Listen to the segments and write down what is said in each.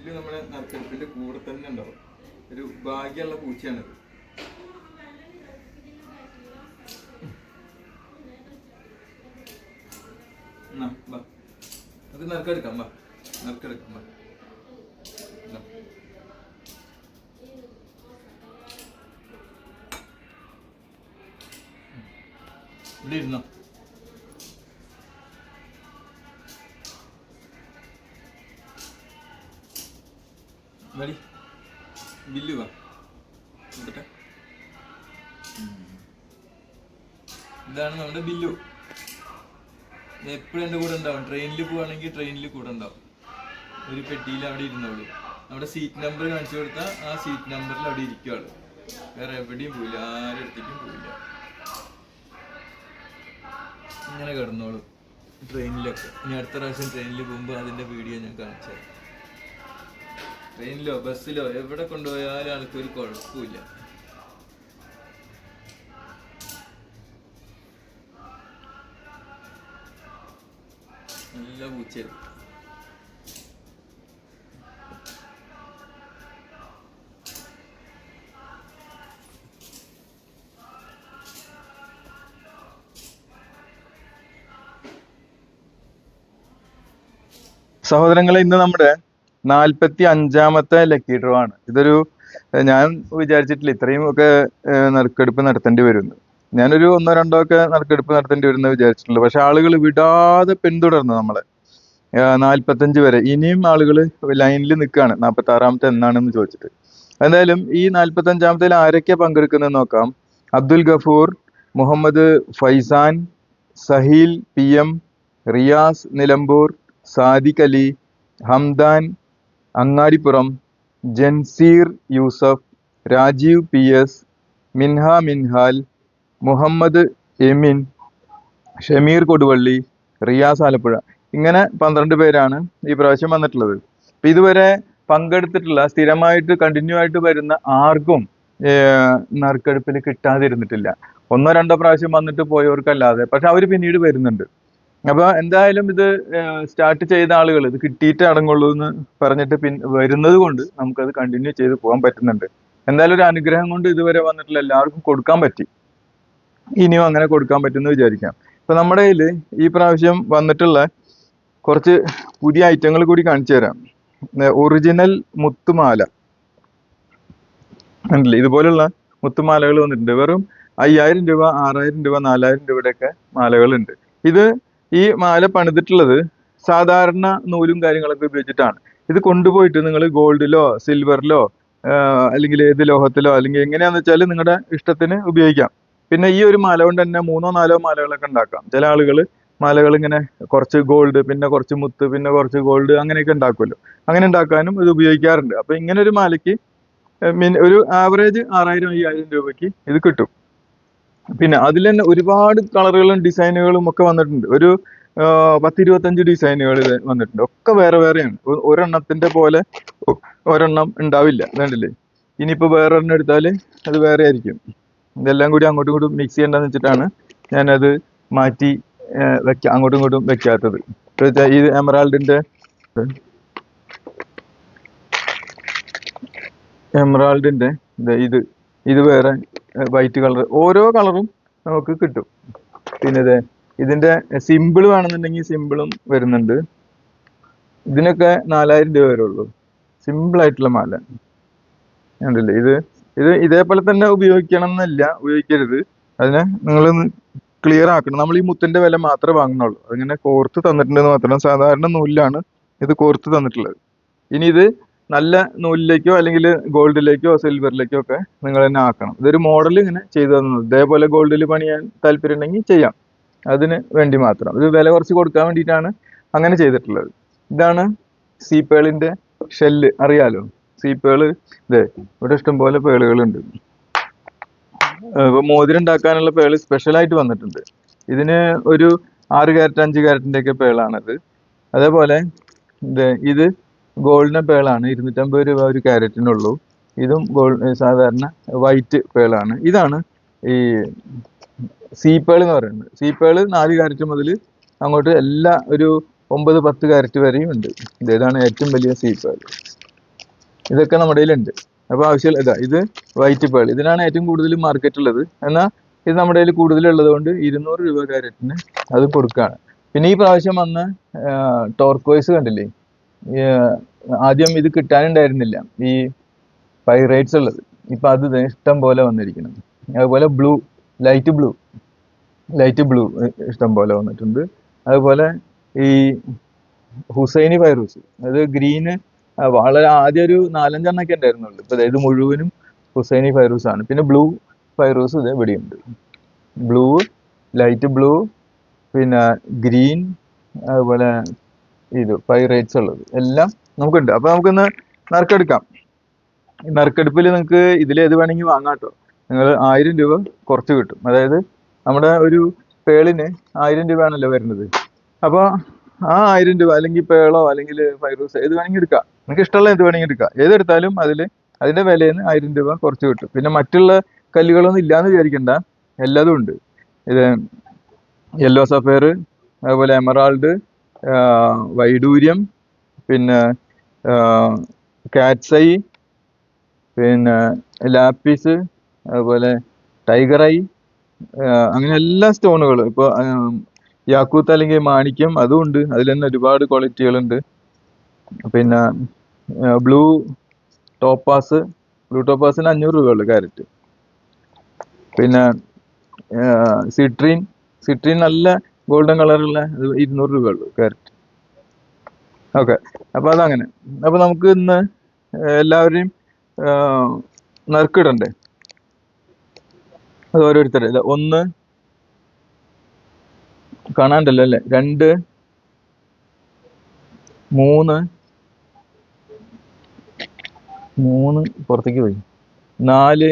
Bill നമ്മുടെ നറുക്കെടുപ്പിന്റെ കൂടെ തന്നെ ഉണ്ടാവും. ഒരു ഭാഗ്യമുള്ള പൂച്ചയാണിത്. അത് നറുക്കെടുക്കാം വാ. നറുക്കെടുക്കാം വാ. ഇവിടെ ഇരുന്നോ. വരി ബില്ല് ഇതാണ് നമ്മുടെ ബില്ലു എപ്പോഴും എന്റെ കൂടെ ഉണ്ടാവും. ട്രെയിനിൽ പോവാണെങ്കിൽ ട്രെയിനിൽ കൂടെ ഉണ്ടാവും. ഒരു പെട്ടിയിൽ അവിടെ ഇരുന്നോളൂ. നമ്മുടെ സീറ്റ് നമ്പർ കാണിച്ചു കൊടുത്താൽ ആ സീറ്റ് നമ്പറിൽ അവിടെ ഇരിക്കുകയാണ് വേറെ എവിടെയും പോയില്ല ആരുടെ അടുത്തേക്കും പോയില്ല ഇങ്ങനെ കിടന്നോളൂ. ട്രെയിനിലൊക്കെ. ഇനി അടുത്ത പ്രാവശ്യം ട്രെയിനിൽ പോകുമ്പോൾ അതിന്റെ വീഡിയോ ഞാൻ കാണിച്ചു തരാം ട്രെയിനിലോ ബസ്സിലോ എവിടെ കൊണ്ടുപോയാലും ആൾക്ക് ഒരു കുഴപ്പമില്ല. നല്ല പൂച്ച സഹോദരങ്ങളെ ഇന്ന് നമ്മുടെ നാൽപ്പത്തി അഞ്ചാമത്തെ ലക്കി ഡ്രോ ആണ്. ഇതൊരു ഞാൻ വിചാരിച്ചിട്ടില്ല. ഇത്രയും ഒക്കെ നറുക്കെടുപ്പ് നടത്തേണ്ടി വരുന്നു. ഞാനൊരു ഒന്നോ രണ്ടോ ഒക്കെ നറുക്കെടുപ്പ് നടത്തേണ്ടി വരുന്ന വിചാരിച്ചിട്ടുള്ളൂ. പക്ഷെ ആളുകൾ വിടാതെ പിന്തുടർന്നു നമ്മളെ. നാൽപ്പത്തഞ്ച് വരെ. ഇനിയും ആളുകൾ ലൈനിൽ നിൽക്കുകയാണ് നാൽപ്പത്തി ആറാമത്തെ എന്നാണെന്ന് ചോദിച്ചിട്ട്. എന്തായാലും ഈ നാൽപ്പത്തി അഞ്ചാമത്തെ ആരൊക്കെ പങ്കെടുക്കുന്നത് നോക്കാം. Abdul Gafoor Muhammad Faizan Saheel P M Riyas Nilambur Sadiq Ali Hamdan Angadipuram Janseer Yusuf Rajeev P S Minha Minhal Muhammad Emin Shameer Koduvally Riyas Alappuzha. ഇങ്ങനെ പന്ത്രണ്ട് പേരാണ് ഈ പ്രാവശ്യം വന്നിട്ടുള്ളത്. അപ്പൊ ഇതുവരെ പങ്കെടുത്തിട്ടുള്ള സ്ഥിരമായിട്ട് കണ്ടിന്യൂ ആയിട്ട് വരുന്ന ആർക്കും നറുക്കെടുപ്പിൽ കിട്ടാതിരുന്നിട്ടില്ല. ഒന്നോ രണ്ടോ പ്രാവശ്യം വന്നിട്ട് പോയവർക്കല്ലാതെ. പക്ഷെ അവർ പിന്നീട് വരുന്നുണ്ട്. അപ്പൊ എന്തായാലും ഇത് സ്റ്റാർട്ട് ചെയ്ത ആളുകൾ ഇത് കിട്ടിയിട്ട് അടങ്ങുള്ളൂ എന്ന് പറഞ്ഞിട്ട് പിൻ വരുന്നത് കൊണ്ട് നമുക്കത് കണ്ടിന്യൂ ചെയ്ത് പോകാൻ പറ്റുന്നുണ്ട്. എന്തായാലും ഒരു അനുഗ്രഹം കൊണ്ട് ഇതുവരെ വന്നിട്ടുള്ള എല്ലാവർക്കും കൊടുക്കാൻ പറ്റി. ഇനിയും അങ്ങനെ കൊടുക്കാൻ പറ്റുമെന്ന് വിചാരിക്കാം. ഇപ്പൊ നമ്മുടെ കയ്യിൽ ഈ പ്രാവശ്യം വന്നിട്ടുള്ള കുറച്ച് പുതിയ ഐറ്റങ്ങൾ കൂടി കാണിച്ചു തരാം. ഒറിജിനൽ മുത്തുമാല. ഉണ്ടല്ലേ ഇതുപോലുള്ള മുത്തുമാലകൾ വന്നിട്ടുണ്ട്. വെറും അയ്യായിരം രൂപ ആറായിരം രൂപ നാലായിരം രൂപയുടെയൊക്കെ മാലകളുണ്ട്. ഇത് ഈ മാല പണിതിട്ടുള്ളത് സാധാരണ നൂലും കാര്യങ്ങളൊക്കെ ഉപയോഗിച്ചിട്ടാണ്. ഇത് കൊണ്ടുപോയിട്ട് നിങ്ങൾ ഗോൾഡിലോ സിൽവറിലോ അല്ലെങ്കിൽ ഏത് ലോഹത്തിലോ അല്ലെങ്കിൽ എങ്ങനെയാന്ന് വെച്ചാൽ നിങ്ങളുടെ ഇഷ്ടത്തിന് ഉപയോഗിക്കാം. പിന്നെ ഈ ഒരു മാല കൊണ്ട് തന്നെ മൂന്നോ നാലോ മാലകളൊക്കെ ഉണ്ടാക്കാം. ചില ആളുകൾ മാലകൾ ഇങ്ങനെ കുറച്ച് ഗോൾഡ് പിന്നെ കുറച്ച് മുത്ത് പിന്നെ കുറച്ച് ഗോൾഡ് അങ്ങനെയൊക്കെ ഉണ്ടാക്കുമല്ലോ. അങ്ങനെ ഉണ്ടാക്കാനും ഇത് ഉപയോഗിക്കാറുണ്ട്. അപ്പൊ ഇങ്ങനെ ഒരു മാലയ്ക്ക് മീൻ ഒരു ആവറേജ് ആറായിരം അയ്യായിരം രൂപയ്ക്ക് ഇത് കിട്ടും. പിന്നെ അതിൽ തന്നെ ഒരുപാട് കളറുകളും ഡിസൈനുകളും ഒക്കെ വന്നിട്ടുണ്ട്. ഒരു പത്തിരുപത്തഞ്ച് ഡിസൈനുകൾ വന്നിട്ടുണ്ട്. ഒക്കെ വേറെ വേറെയാണ്. ഒരെണ്ണത്തിന്റെ പോലെ ഒരെണ്ണം ഉണ്ടാവില്ല. വേണ്ടില്ലേ ഇനിയിപ്പോ വേറെ എണ്ണം എടുത്താൽ അത് വേറെ ആയിരിക്കും. ഇതെല്ലാം കൂടി അങ്ങോട്ടും ഇങ്ങോട്ടും മിക്സ് ചെയ്യേണ്ടെന്ന് വെച്ചിട്ടാണ് ഞാനത് മാറ്റി വെക്ക അങ്ങോട്ടും ഇങ്ങോട്ടും വെക്കാത്തത്. ഈ എമറാൾഡിന്റെ എമറാൾഡിന്റെ ഇത് ഇത് വേറെ വൈറ്റ് കളർ ഓരോ കളറും നമുക്ക് കിട്ടും. പിന്നെ ഇതേ ഇതിന്റെ സിമ്പിൾ വേണമെന്നുണ്ടെങ്കിൽ സിമ്പിളും വരുന്നുണ്ട്. ഇതിനൊക്കെ നാലായിരം രൂപ വരെ ഉള്ളൂ സിമ്പിൾ ആയിട്ടുള്ള മാല. ഉണ്ടല്ലേ ഇത് ഇത് ഇതേപോലെ തന്നെ ഉപയോഗിക്കണം എന്നല്ല ഉപയോഗിക്കരുത്. അതിനെ നിങ്ങൾ ക്ലിയർ ആക്കണം. നമ്മൾ ഈ മുത്തിന്റെ വില മാത്രമേ വാങ്ങുന്നുള്ളൂ. അതിങ്ങനെ കോർത്ത് തന്നിട്ടുണ്ടെന്ന് മാത്രം. സാധാരണ നൂലിലാണ് ഇത് കോർത്ത് തന്നിട്ടുള്ളത്. ഇനി ഇത് നല്ല നൂലിലേക്കോ അല്ലെങ്കിൽ ഗോൾഡിലേക്കോ സിൽവറിലേക്കോ ഒക്കെ നിങ്ങൾ തന്നെ ആക്കണം. ഇതൊരു മോഡൽ ഇങ്ങനെ ചെയ്തു തന്നത്. ഇതേപോലെ ഗോൾഡിൽ പണിയാൻ താല്പര്യം ഉണ്ടെങ്കിൽ ചെയ്യാം. അതിന് വേണ്ടി മാത്രം. ഇത് വില കുറച്ച് കൊടുക്കാൻ വേണ്ടിയിട്ടാണ് അങ്ങനെ ചെയ്തിട്ടുള്ളത്. ഇതാണ് സീപ്പേളിന്റെ ഷെല്ല്. അറിയാലോ? സീപ്പേൾ ഇതേ ഇവിടെ ഇഷ്ടംപോലെ പേളുകളുണ്ട്. ഇപ്പോൾ മോതിരം ഉണ്ടാക്കാനുള്ള പേൾ സ്പെഷ്യൽ ആയിട്ട് വന്നിട്ടുണ്ട്. ഇതിന് ഒരു ആറ് ക്യാരറ്റ് അഞ്ച് ക്യാരറ്റിന്റെയൊക്കെ പേളാണത്. അതേപോലെ ഇത് ഗോൾഡൻ പേളാണ് ഇരുന്നൂറ്റമ്പത് രൂപ ഒരു ക്യാരറ്റിനുള്ളൂ ഇതും ഗോൾഡ് സാധാരണ വൈറ്റ് പേളാണ് ഇതാണ് ഈ സീപ്പേൾ എന്ന് പറയുന്നത്. സീപ്പേൾ നാല് ക്യാരറ്റ് മുതൽ അങ്ങോട്ട് എല്ലാ ഒരു ഒമ്പത് പത്ത് ക്യാരറ്റ് വരെയും ഉണ്ട്. ഇത് ഇതാണ് ഏറ്റവും വലിയ സീപ്പേൾ ഇതൊക്കെ നമ്മുടെ കയ്യിലുണ്ട്. അപ്പോൾ ആവശ്യമില്ല ഇതാ ഇത് വൈറ്റ് പേൾ ഇതിനാണ് ഏറ്റവും കൂടുതൽ മാർക്കറ്റ് ഉള്ളത്. എന്നാൽ ഇത് നമ്മുടെ കയ്യിൽ കൂടുതലുള്ളത് കൊണ്ട് ഇരുന്നൂറ് രൂപ ക്യാരറ്റിന് അത് കൊടുക്കുകയാണ്. പിന്നെ ഈ പ്രാവശ്യം വന്ന ടോർക്കോയ്സ് കണ്ടില്ലേ? ആദ്യം ഇത് കിട്ടാനുണ്ടായിരുന്നില്ല. ഈ പൈറേറ്റ്സ് ഉള്ളത്. ഇപ്പൊ അത് ഇഷ്ടം പോലെ വന്നിരിക്കണം അതുപോലെ blue light blue light blue ഇഷ്ടം പോലെ വന്നിട്ടുണ്ട്. അതുപോലെ ഈ ഹുസൈനി ഫൈറൂസ് അത് ഗ്രീന് വളരെ ആദ്യം ഒരു നാലഞ്ചെണ്ണൊക്കെ ഉണ്ടായിരുന്നുള്ളൂ. ഇപ്പൊ അതായത് മുഴുവനും ഹുസൈനി ഫൈറൂസ് ആണ് പിന്നെ ബ്ലൂ ഫൈറൂസ് ഇത് ഇവിടെയുണ്ട്. ബ്ലൂ ലൈറ്റ് ബ്ലൂ പിന്നെ ഗ്രീൻ അതുപോലെ ഇത് പൈറേറ്റ്സ് ഉള്ളത്. എല്ലാം നമുക്കുണ്ട്. അപ്പൊ നമുക്കൊന്ന് നറുക്കെടുക്കാം ഈ നറുക്കെടുപ്പിൽ നിങ്ങൾക്ക് ഇതിൽ ഏത് വേണമെങ്കിൽ വാങ്ങാം കേട്ടോ. നിങ്ങൾ ആയിരം രൂപ കുറച്ച് കിട്ടും. അതായത് നമ്മുടെ ഒരു പേളിന് ആയിരം രൂപയാണല്ലോ വരുന്നത്. അപ്പോൾ ആ ആയിരം രൂപ അല്ലെങ്കിൽ പേളോ അല്ലെങ്കിൽ ഫൈറൂസ് ഏത് വേണമെങ്കിൽ എടുക്കാം. നിങ്ങൾക്ക് ഇഷ്ടമുള്ള ഏത് വേണമെങ്കിൽ എടുക്കാം. ഏതെടുത്താലും അതിൽ അതിന്റെ വിലയിൽ നിന്ന് ആയിരം രൂപ കുറച്ച് കിട്ടും. പിന്നെ മറ്റുള്ള കല്ലുകളൊന്നും ഇല്ലാന്ന് വിചാരിക്കണ്ട. എല്ലാതും ഉണ്ട്. ഇത് യെല്ലോ സഫയർ അതുപോലെ എമറാൾഡ് വൈഡൂര്യം പിന്നെ കാറ്റ്സൈ പിന്നെ ലാപ്പിസ് അതുപോലെ ടൈഗർ ഐ അങ്ങനെ എല്ലാ സ്റ്റോണുകളും. ഇപ്പോൾ യാക്കൂത്ത് അല്ലെങ്കിൽ മാണിക്യം അതും ഉണ്ട്. അതിൽ തന്നെ ഒരുപാട് ക്വാളിറ്റികളുണ്ട്. പിന്നെ ബ്ലൂ ടോപ്പാസ് ബ്ലൂ ടോപ്പാസിന് അഞ്ഞൂറ് രൂപ ഉള്ളു ക്യാരറ്റ്. പിന്നെ സിട്രീൻ സിട്രീൻ നല്ല ഗോൾഡൻ കളറുള്ള ഇരുന്നൂറ് രൂപ ഉള്ളു ക്യാരറ്റ് ഓക്കെ അപ്പോൾ അതങ്ങനെ. അപ്പോൾ നമുക്ക് ഇന്ന് എല്ലാവരെയും നറുക്കിടണ്ടേ? അത് ഓരോരുത്തരല്ല ഒന്ന് കാണാണ്ടല്ലോ അല്ലേ? രണ്ട് മൂന്ന് മൂന്ന് പുറത്തേക്ക് പോയി. നാല്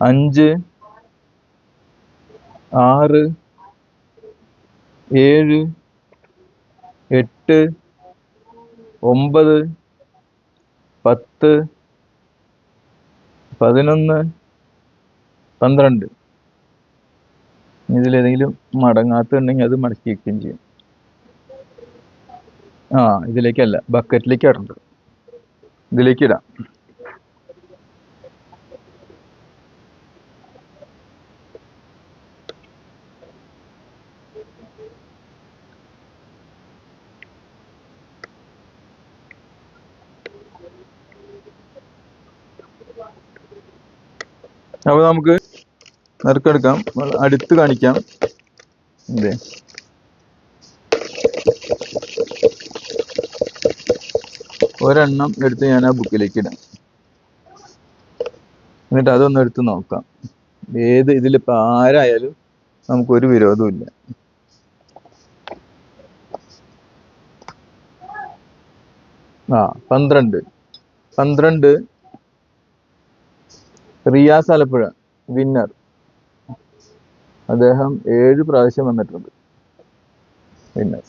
അഞ്ച് ആറ് ഏഴ് എട്ട് ഒമ്പത് പത്ത് പതിനൊന്ന് പന്ത്രണ്ട്. ഇതിലേതെങ്കിലും മടങ്ങാത്തുണ്ടെങ്കിൽ അത് മടക്കി വെക്കുകയും ചെയ്യും. ആ ഇതിലേക്കല്ല ബക്കറ്റിലേക്ക് ഇടണ്ട. ഇതിലേക്ക് ഇടാം. അപ്പൊ നമുക്ക് നറുക്കെടുക്കാം. അടുത്ത് കാണിക്കാം. അതെ ഒരെണ്ണം എടുത്ത് ഞാൻ ആ ബുക്കിലേക്ക് ഇടാം. എന്നിട്ട് അതൊന്ന് എടുത്ത് നോക്കാം. ഏത് ഇതിലിപ്പോ ആരായാലും നമുക്കൊരു വിരോധവും ഇല്ല. ആ പന്ത്രണ്ട്. പന്ത്രണ്ട് റിയാസ് ആലപ്പുഴ വിന്നർ അദ്ദേഹം ഏഴ് പ്രാവശ്യം വന്നിട്ടുണ്ട്. വിന്നർ